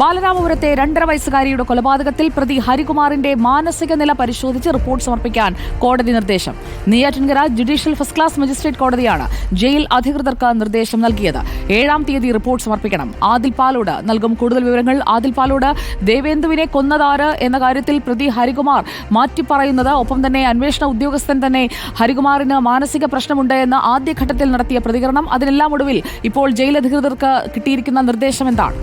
ബാലരാമപുരത്തെ രണ്ടര വയസ്സുകാരിയുടെ കൊലപാതകത്തിൽ പ്രതി ഹരികുമാറിന്റെ മാനസിക നില പരിശോധിച്ച് റിപ്പോർട്ട് സമർപ്പിക്കാൻ കോടതി നിർദ്ദേശം. Neyyattinkara judicial first class magistrate കോടതിയാണ് ജയിൽ അധികൃതർക്ക് നിർദ്ദേശം നൽകിയത്. ഏഴാം തീയതി റിപ്പോർട്ട് സമർപ്പിക്കണം. ആദിൽ പാലോട് നൽകും കൂടുതൽ വിവരങ്ങൾ ആദിൽ പാലോട്. ദേവേന്ദുവിനെ കൊന്നതാര് എന്ന കാര്യത്തിൽ പ്രതി ഹരികുമാർ മാറ്റിപ്പറയുന്നത് ഒപ്പം തന്നെ അന്വേഷണ ഉദ്യോഗസ്ഥൻ തന്നെ ഹരികുമാറിന് മാനസിക പ്രശ്നമുണ്ട് എന്ന് ആദ്യഘട്ടത്തിൽ നടത്തിയ പ്രതികരണം. അതിനെല്ലാം ഒടുവിൽ ഇപ്പോൾ ജയിൽ അധികൃതർക്ക് കിട്ടിയിരിക്കുന്ന നിർദ്ദേശം എന്താണ്?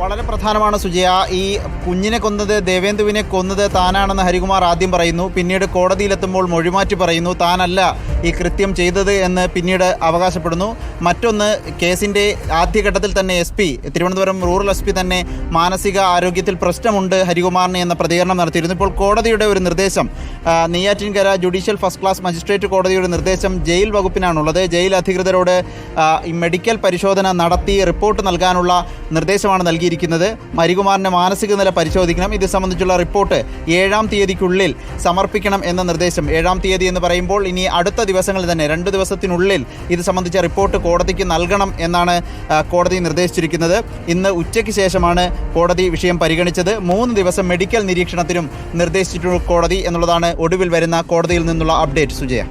വളരെ പ്രധാനമാണ് സുജയ. ഈ കുഞ്ഞിനെ കൊന്നത് ദേവേന്ദുവിനെ കൊന്നത് താനാണെന്ന് ഹരികുമാർ ആദ്യം പറയുന്നു. പിന്നീട് കോടതിയിലെത്തുമ്പോൾ മൊഴിമാറ്റി പറയുന്നു താനല്ല ഈ കൃത്യം ചെയ്തത് എന്ന് പിന്നീട് അവകാശപ്പെടുന്നു. മറ്റൊന്ന് കേസിന്റെ ആദ്യഘട്ടത്തിൽ തന്നെ S P Thiruvananthapuram rural S P തന്നെ മാനസിക ആരോഗ്യത്തിൽ പ്രശ്നമുണ്ട് ഹരികുമാറിനെ എന്ന പ്രതികരണം നടത്തിയിരുന്നു. ഇപ്പോൾ കോടതിയുടെ ഒരു നിർദ്ദേശം Neyyattinkara judicial first class magistrate കോടതിയുടെ നിർദ്ദേശം ജയിൽ വകുപ്പിനാണുള്ളത്. ജയിൽ അധികൃതരോട് മെഡിക്കൽ പരിശോധന നടത്തി റിപ്പോർട്ട് നൽകാനുള്ള നിർദ്ദേശമാണ് നൽകിയിരിക്കുന്നത്. മരികുമാറിന്റെ മാനസിക നില പരിശോധിക്കണം. ഇത് സംബന്ധിച്ചുള്ള റിപ്പോർട്ട് ഏഴാം തീയതിക്കുള്ളിൽ സമർപ്പിക്കണം എന്ന നിർദ്ദേശം. ഏഴാം തീയതി എന്ന് പറയുമ്പോൾ ഇനി അടുത്ത ദിവസങ്ങളിൽ തന്നെ രണ്ട് ദിവസത്തിനുള്ളിൽ ഇത് സംബന്ധിച്ച റിപ്പോർട്ട് കോടതിക്ക് നൽകണം എന്നാണ് കോടതി നിർദ്ദേശിച്ചിരിക്കുന്നത്. ഇന്ന് ഉച്ചയ്ക്ക് ശേഷമാണ് കോടതി വിഷയം പരിഗണിച്ചത്. മൂന്ന് ദിവസം മെഡിക്കൽ നിരീക്ഷണത്തിനും നിർദ്ദേശിച്ചിട്ടുള്ള കോടതി എന്നുള്ളതാണ് ഒടുവിൽ വരുന്ന കോടതിയിൽ നിന്നുള്ള അപ്ഡേറ്റ് സുജയ.